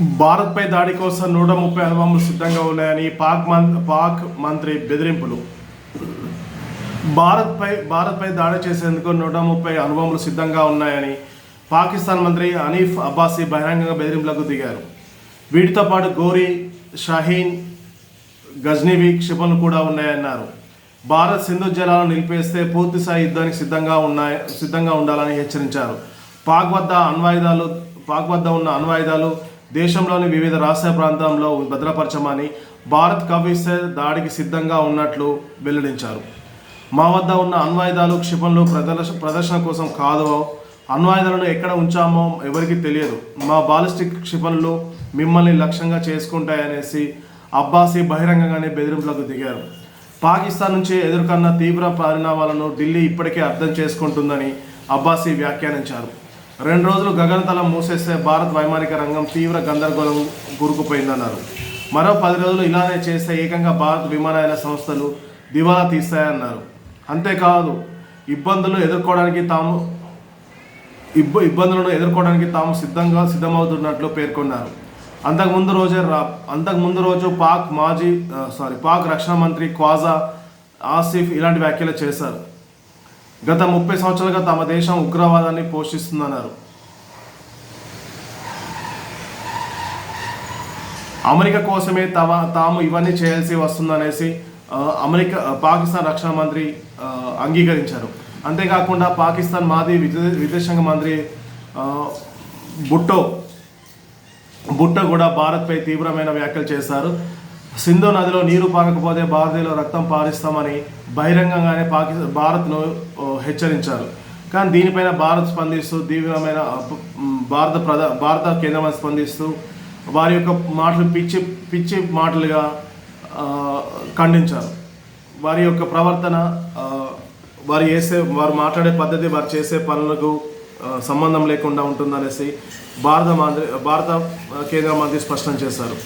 భారత్పై దాడి కోసం నూట ముప్పై అనుభవములు సిద్ధంగా ఉన్నాయని పాక్ మం పాక్ మంత్రి బెదిరింపులు. భారత్పై భారత్పై దాడి చేసేందుకు నూట ముప్పై అనుభవములు సిద్ధంగా ఉన్నాయని పాకిస్తాన్ మంత్రి హనీఫ్ అబ్బాసీ బహిరంగంగా బెదిరింపులకు దిగారు. వీటితో పాటు గోరీ షాహీన్ గజ్నీవి క్షిపణులు కూడా ఉన్నాయన్నారు. భారత్ సింధు జలాలను నిలిపేస్తే పూర్తిస్థాయి యుద్ధానికి సిద్ధంగా ఉన్నాయి సిద్ధంగా ఉండాలని హెచ్చరించారు. పాక్ వద్ద అణ్వాయుధాలు పాక్ వద్ద ఉన్న అణ్వాయుధాలు దేశంలోని వివిధ రాష్ట్ర ప్రాంతంలో భద్రపరచమని భారత్ కవిస్తే దాడికి సిద్ధంగా ఉన్నట్లు వెల్లడించారు. మా వద్ద ఉన్న అణ్వాయుధాలు క్షిపణులు ప్రదర్శ ప్రదర్శన కోసం కాదు. అణ్వాయుధాలను ఎక్కడ ఉంచామో ఎవరికి తెలియదు. మా బాలిస్టిక్ క్షిపణులు మిమ్మల్ని లక్ష్యంగా చేసుకుంటాయనేసి అబ్బాసీ బహిరంగంగానే బెదిరింపులకు దిగారు. పాకిస్తాన్ నుంచి ఎదుర్కొన్న తీవ్ర పరిణామాలను ఢిల్లీ ఇప్పటికే అర్థం చేసుకుంటుందని అబ్బాసీ వ్యాఖ్యానించారు. రెండు రోజులు గగనతలం మూసేస్తే భారత్ వైమానిక రంగం తీవ్ర గందరగోళం గురుకుపోయిందన్నారు. మరో పది రోజులు ఇలానే చేస్తే ఏకంగా భారత్ విమానయాన సంస్థలు దివాలా తీస్తాయన్నారు. అంతేకాదు ఇబ్బందులు ఎదుర్కోవడానికి తాము ఇబ్బ ఇబ్బందులను ఎదుర్కోవడానికి తాము సిద్ధంగా సిద్ధమవుతున్నట్లు పేర్కొన్నారు. అంతకుముందు రోజే రా అంతకుముందు రోజు పాక్ మాజీ సారీ పాక్ రక్షణ మంత్రి క్వాజా ఆసిఫ్ ఇలాంటి వ్యాఖ్యలు చేశారు. గత ముప్పై సంవత్సరాలుగా తమ దేశం ఉగ్రవాదాన్ని పోషిస్తుందన్నారు. అమెరికా కోసమే తమ తాము ఇవన్నీ చేయాల్సి వస్తుందనేసి అమెరికా పాకిస్తాన్ రక్షణ మంత్రి అంగీకరించారు. అంతేకాకుండా పాకిస్తాన్ మాజీ విదేశాంగ మంత్రి బుట్టో బుట్టో బుట్ట కూడా భారత్పై తీవ్రమైన వ్యాఖ్యలు చేశారు. సింధు నదిలో నీరు పారకపోతే భారతీయులు రక్తం పారిస్తామని బహిరంగంగానే పాకిస్తాన్ భారత్ను హెచ్చరించారు. కానీ దీనిపైన భారత్ స్పందిస్తూ తీవ్రమైన భారత ప్రధా భారత కేంద్రం స్పందిస్తూ వారి యొక్క మాటలు పిచ్చి పిచ్చి మాటలుగా ఖండించారు. వారి యొక్క ప్రవర్తన వారు చేసే వారు మాట్లాడే పద్ధతి వారు చేసే పనులకు సంబంధం లేకుండా ఉంటుందనేసి భారత మంత్రి భారత కేంద్ర మంత్రి స్పష్టం చేశారు.